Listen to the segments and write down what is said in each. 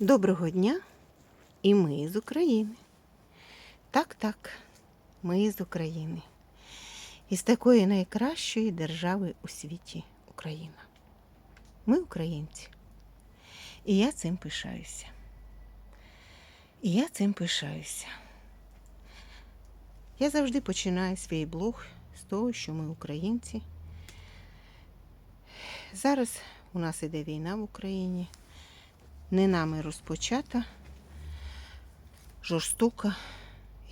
Доброго дня! І ми з України. Так, так, ми з України. Із такої найкращої держави у світі Україна. Ми українці. І я цим пишаюся. І я цим пишаюся. Я завжди починаю свій блог з того, що ми українці. Зараз у нас іде війна в Україні не нами розпочата, жорстока,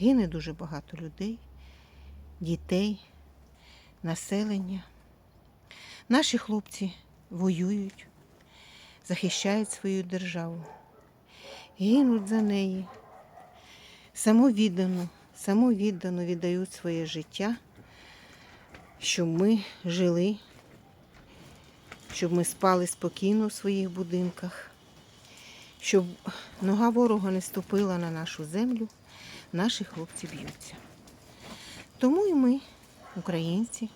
гине дуже багато людей, дітей, населення. Наші хлопці воюють, захищають свою державу, гинуть за неї, самовіддано, самовіддано віддають своє життя, щоб ми жили, щоб ми спали спокійно в своїх будинках щоб нога ворога не ступила на нашу землю, наші хлопці б'ються. Тому і ми, українці,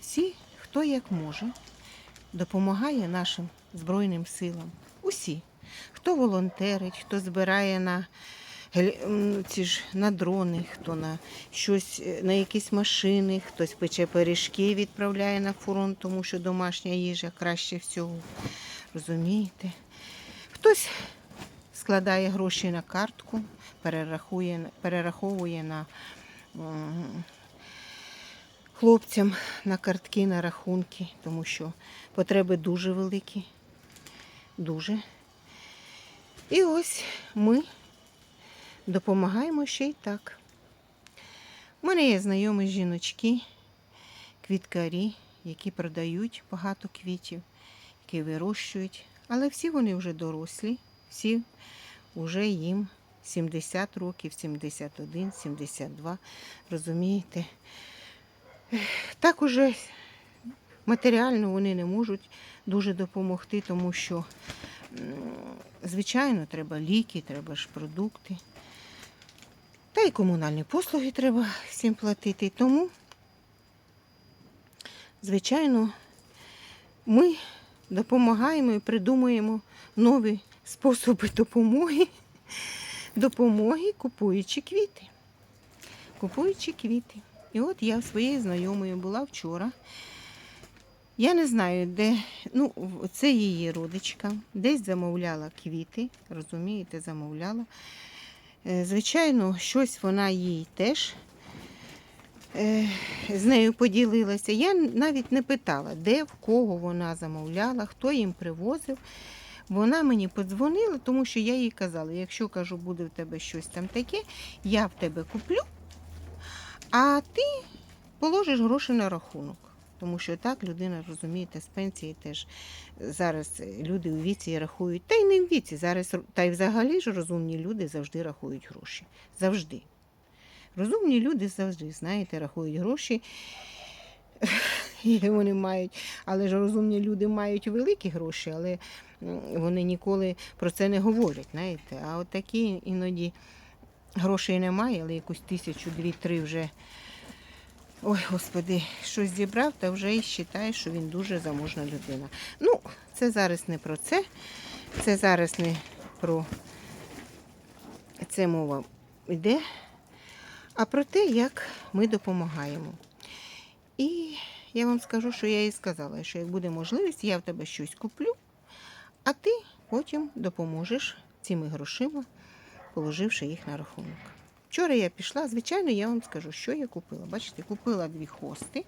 всі, хто як може, допомагає нашим Збройним силам. Усі. Хто волонтерить, хто збирає на ці ж на дрони, хто на щось, е, на якісь машини, хтось пече пиріжки, відправляє на фронт, тому що домашня їжа краще всього. Розумієте? Хтось складає гроші на картку, перерахує, перераховує на хлопцям на картки, на рахунки, тому що потреби дуже великі. Дуже. І ось ми допомагаємо ще й так. У мене є знайомі жіночки, квіткарі, які продають багато квітів, які вирощують. Але всі вони вже дорослі, всі вже їм 70 років, 71, 72, розумієте. Так уже матеріально вони не можуть дуже допомогти, тому що, звичайно, треба ліки, треба ж продукти. Та й комунальні послуги треба всім платити. Тому, звичайно, ми допомагаємо і придумуємо нові способи допомоги, допомоги, купуючи квіти. Купуючи квіти. І от я своєю знайомою була вчора. Я не знаю, де, ну, це її родичка, десь замовляла квіти, розумієте, замовляла. Е, Звичайно, щось вона їй теж з нею поділилася. Я навіть не питала, де, в кого вона замовляла, хто їм привозив. Вона мені подзвонила, тому що я їй казала, якщо кажу, буде в тебе щось там таке, я в тебе куплю, а ти положиш гроші на рахунок. Тому що так людина, розумієте, з пенсії теж зараз люди у віці рахують, та й не в віці, зараз та й взагалі ж розумні люди завжди рахують гроші. Завжди. Розумні люди завжди, знаєте, рахують гроші. І вони мають, але ж розумні люди мають великі гроші, але вони ніколи про це не говорять, знаєте. А от такі іноді грошей немає, але якусь тисячу, дві, три вже. Ой, господи, щось зібрав, та вже і вважає, що він дуже заможна людина. Ну, це зараз не про це. Це зараз не про це мова йде, а про те, як ми допомагаємо. І я вам скажу, що я їй сказала, що як буде можливість, я в тебе щось куплю, а ти потім допоможеш цими грошима, положивши їх на рахунок. Вчора я пішла, звичайно, я вам скажу, що я купила. Бачите, купила дві хости,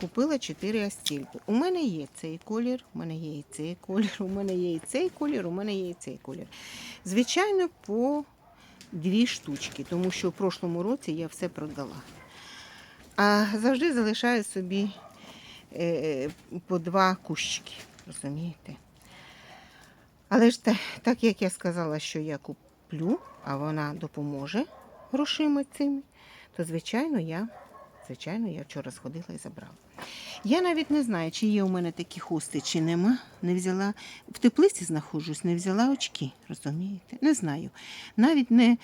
купила чотири астільки. У мене є цей колір, у мене є і цей колір, у мене є і цей колір, у мене є і цей колір. Звичайно, по дві штучки, тому що в прошлому році я все продала. А завжди залишаю собі е, по два кущики, розумієте? Але ж та- так як я сказала, що я куплю, а вона допоможе грошима цими, то звичайно я, звичайно, я вчора сходила і забрала. Я навіть не знаю, чи є у мене такі хусти, чи нема. Не взяла в теплиці знаходжусь, не взяла очки, розумієте? Не знаю. Навіть не,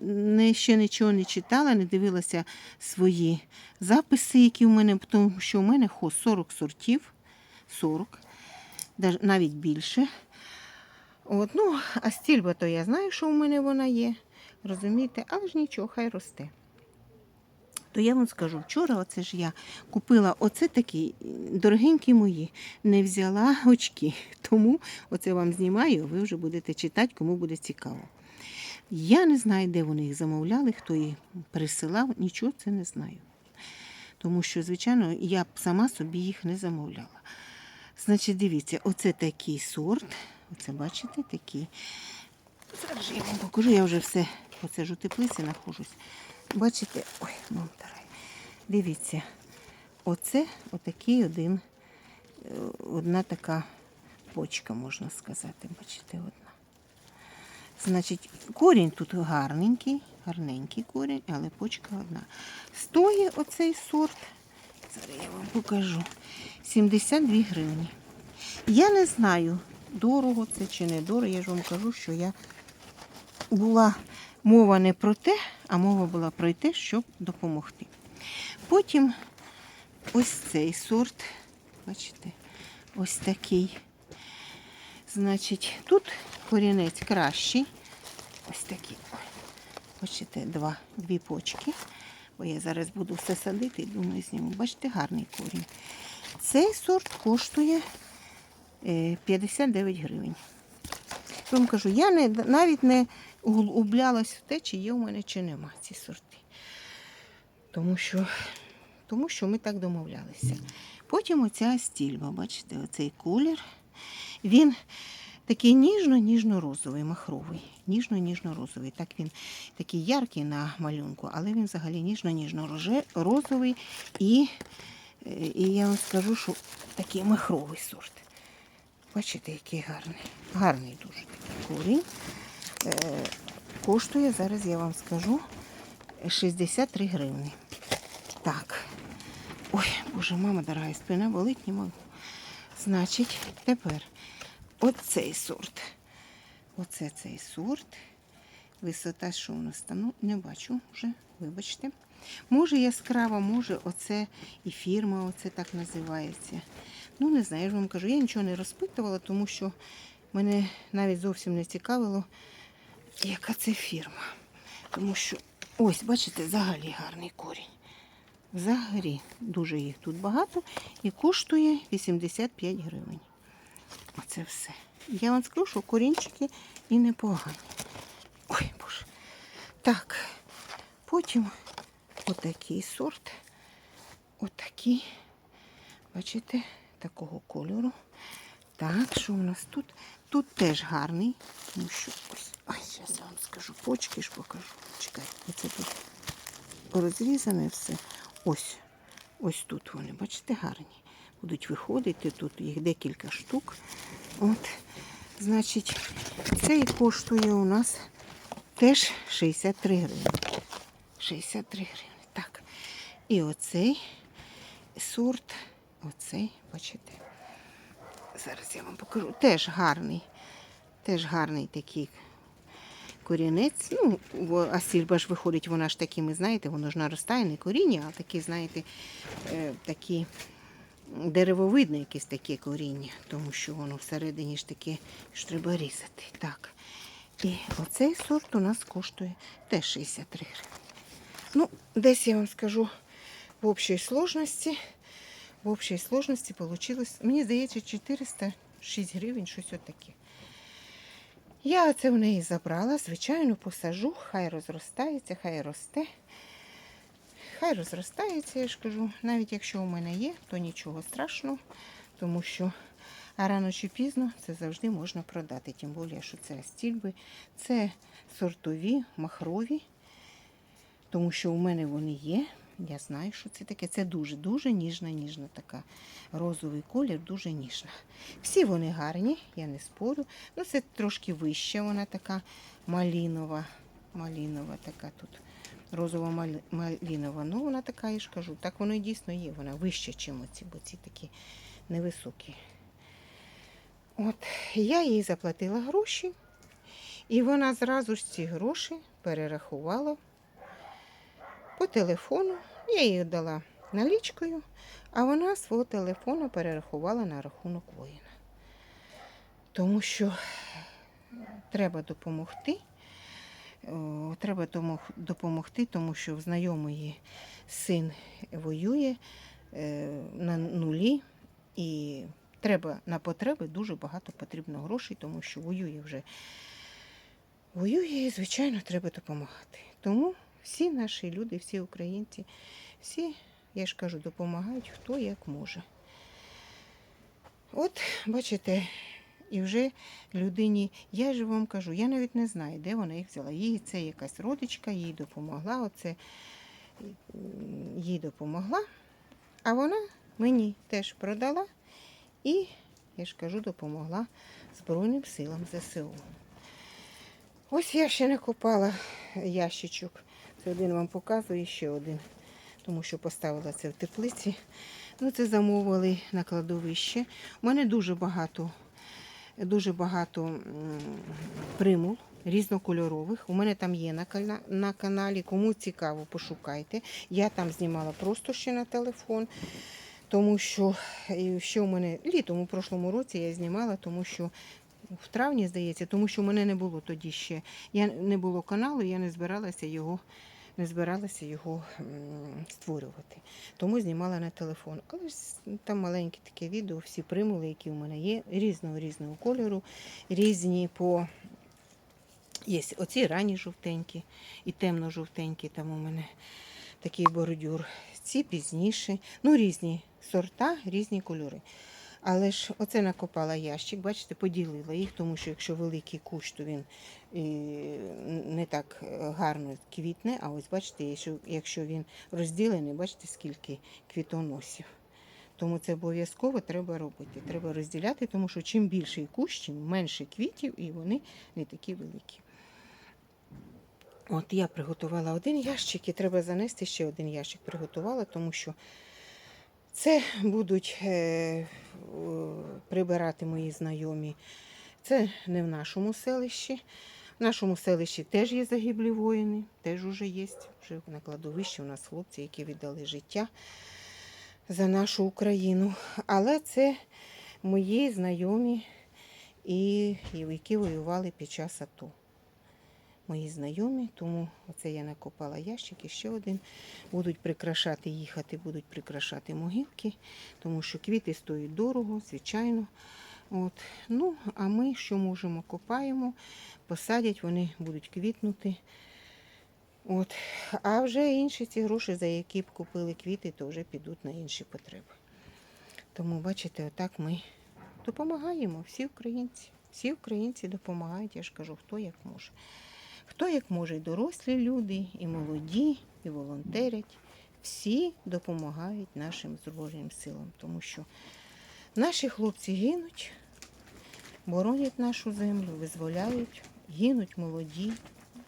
не, ще нічого не читала, не дивилася свої записи, які в мене, тому що у мене хост 40 сортів, 40, навіть більше. От, ну, а стільба, то я знаю, що у мене вона є. Розумієте, але ж нічого, хай росте. То я вам скажу, вчора оце ж я купила оце такі дорогенькі мої, не взяла очки. Тому оце вам знімаю, ви вже будете читати, кому буде цікаво. Я не знаю, де вони їх замовляли, хто їх присилав, нічого це не знаю. Тому що, звичайно, я б сама собі їх не замовляла. Значить, дивіться, оце такий сорт. Оце бачите, такий. Зараз я вам покажу, я вже все оце ж у теплиці знаходжусь. Бачите, ой, мам тарай. Дивіться, оце отакий один, е, одна така почка, можна сказати. Бачите, одна. Значить, корінь тут гарненький, гарненький корінь, але почка одна. Стоїть оцей сорт, зараз я вам покажу, 72 гривні. Я не знаю, дорого це чи не дорого. Я ж вам кажу, що я була мова не про те, а мова була про те, щоб допомогти. Потім ось цей сорт, бачите, ось такий. Значить, тут корінець кращий. Ось такий. Бачите, два, дві почки. Бо я зараз буду все садити і думаю, зніму. Бачите, гарний корінь. Цей сорт коштує е, 59 гривень. Я вам кажу, я не, навіть не углублялась в те, чи є у мене, чи нема ці сорти. Тому що, тому що ми так домовлялися. Потім оця стільба, бачите, оцей колір. Він такий ніжно-ніжно-розовий, махровий. Ніжно-ніжно-розовий. Так він такий яркий на малюнку, але він взагалі ніжно-ніжно-розовий. І, е, і я вам скажу, що такий махровий сорт. Бачите, який гарний. Гарний дуже такий корінь. Е, коштує, зараз я вам скажу, 63 гривні. Так. Ой, боже, мама дорога, спина болить, не можу. Значить, тепер оцей сорт. Оце цей сорт. Висота, що у нас там? Ну, не бачу вже, вибачте. Може яскрава, може оце і фірма, оце так називається. Ну, не знаю, я ж вам кажу, я нічого не розпитувала, тому що мене навіть зовсім не цікавило, яка це фірма. Тому що, ось, бачите, взагалі гарний корінь. Взагалі, дуже їх тут багато і коштує 85 гривень. Оце все. Я вам скажу, що корінчики і непогані. Ой, боже. Так, потім отакий сорт. Отакий. Бачите, такого кольору. Так, що у нас тут? Тут теж гарний. Ну що ось. Ой, зараз я вам скажу. Почки ж покажу. Чекайте, оце тут розрізане все. Ось. Ось тут вони, бачите, гарні. Будуть виходити, тут їх декілька штук. От, значить, цей коштує у нас теж 63 гривні. 63 гривні. Так. І оцей сорт, оцей, бачите. Зараз я вам покажу. Теж гарний. Теж гарний такий корінець. Ну, во- а сільба ж виходить, вона ж такими, знаєте, воно ж наростає, не коріння, а такі, знаєте, е, такі деревовидне якесь таке коріння, тому що воно всередині ж таке, що треба різати. Так. І оцей сорт у нас коштує теж 63 гривні. Ну, десь я вам скажу в общій сложності. В общій сложності вийшло, мені здається, 406 гривень, щось отаке. Я це в неї забрала, звичайно, посажу, хай розростається, хай росте. Хай розростається, я ж кажу. Навіть якщо у мене є, то нічого страшного, тому що рано чи пізно це завжди можна продати. Тим більше, що це стільби, це сортові, махрові, тому що у мене вони є. Я знаю, що це таке. Це дуже-дуже ніжна, ніжна така. Розовий колір, дуже ніжна. Всі вони гарні, я не спорю. Ну, це трошки вища, вона така малінова. Малінова така тут. Розова малінова. Ну, вона така, я ж кажу. Так воно і дійсно є. Вона вища, ніж оці, бо ці такі невисокі. От, я їй заплатила гроші, і вона зразу ж ці гроші перерахувала телефону. Я їй дала налічкою, а вона свого телефону перерахувала на рахунок воїна. Тому що треба допомогти. Треба допомогти, тому що в знайомої син воює е, на нулі, і треба на потреби дуже багато потрібно грошей, тому що воює вже воює і, звичайно, треба допомагати. Тому всі наші люди, всі українці, всі, я ж кажу, допомагають хто як може. От, бачите, і вже людині, я ж вам кажу, я навіть не знаю, де вона їх взяла. Їй це якась родичка, їй допомогла, оце їй допомогла, а вона мені теж продала і, я ж кажу, допомогла Збройним силам ЗСУ. Ось я ще не купала ящичок. Це один вам показую, ще один, тому що поставила це в теплиці. Ну, це замовили на кладовище. У мене дуже багато, дуже багато примул різнокольорових. У мене там є на, на каналі. Кому цікаво, пошукайте. Я там знімала просто ще на телефон. Тому що е, що у мене літом у прошлому році я знімала, тому що в травні, здається, тому що в мене не було тоді ще. Я не було каналу, я не збиралася його, не збиралася його створювати. Тому знімала на телефон. Але ж там маленьке таке відео, всі примули, які в мене є, різного різного кольору, різні по. Є оці ранні жовтенькі і темно-жовтенькі, там у мене такий бордюр. Ці пізніші, ну різні сорта, різні кольори. Але ж оце накопала ящик, бачите, поділила їх, тому що якщо великий кущ, то він е, не так гарно квітне. А ось бачите, якщо, якщо він розділений, бачите, скільки квітоносів. Тому це обов'язково треба робити. Треба розділяти, тому що чим більший кущ, тим менше квітів і вони не такі великі. От я приготувала один ящик і треба занести ще один ящик. Приготувала, тому що це будуть е, прибирати мої знайомі. Це не в нашому селищі. В нашому селищі теж є загиблі воїни, теж уже є. Вже на кладовищі у нас хлопці, які віддали життя за нашу Україну. Але це мої знайомі, і, які воювали під час АТО. Мої знайомі, тому оце я накопала ящик і ще один. Будуть прикрашати, їхати, будуть прикрашати могилки, тому що квіти стоять дорого, звичайно. От. Ну, а ми що можемо, копаємо, посадять, вони будуть квітнути. От. А вже інші ці гроші, за які б купили квіти, то вже підуть на інші потреби. Тому, бачите, отак ми допомагаємо, всі українці. Всі українці допомагають, я ж кажу, хто як може. Хто як може, і дорослі люди, і молоді, і волонтерять. Всі допомагають нашим Збройним силам, тому що наші хлопці гинуть, боронять нашу землю, визволяють, гинуть молоді,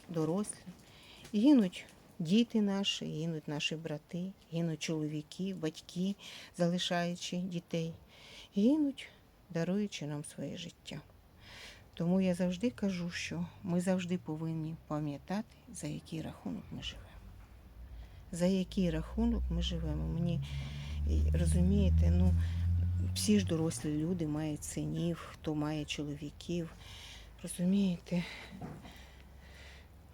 дорослі, гинуть діти наші, гинуть наші брати, гинуть чоловіки, батьки, залишаючи дітей, гинуть, даруючи нам своє життя. Тому я завжди кажу, що ми завжди повинні пам'ятати, за який рахунок ми живемо. За який рахунок ми живемо. Мені розумієте, ну всі ж дорослі люди мають синів, хто має чоловіків. Розумієте?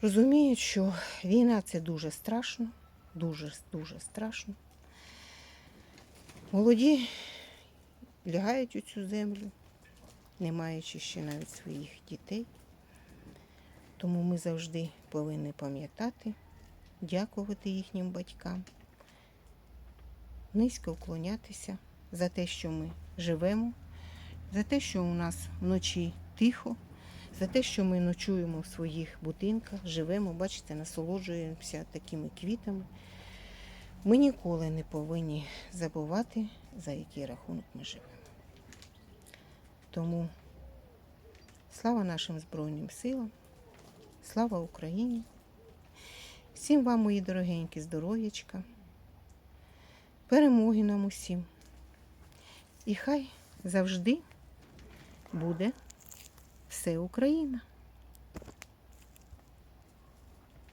Розуміють, що війна це дуже страшно, дуже дуже страшно. Молоді лягають у цю землю не маючи ще навіть своїх дітей. Тому ми завжди повинні пам'ятати, дякувати їхнім батькам, низько вклонятися за те, що ми живемо, за те, що у нас вночі тихо, за те, що ми ночуємо в своїх будинках, живемо, бачите, насолоджуємося такими квітами. Ми ніколи не повинні забувати, за який рахунок ми живемо. Тому слава нашим Збройним силам, слава Україні. Всім вам, мої дорогенькі, здоров'ячка, перемоги нам усім. І хай завжди буде все Україна.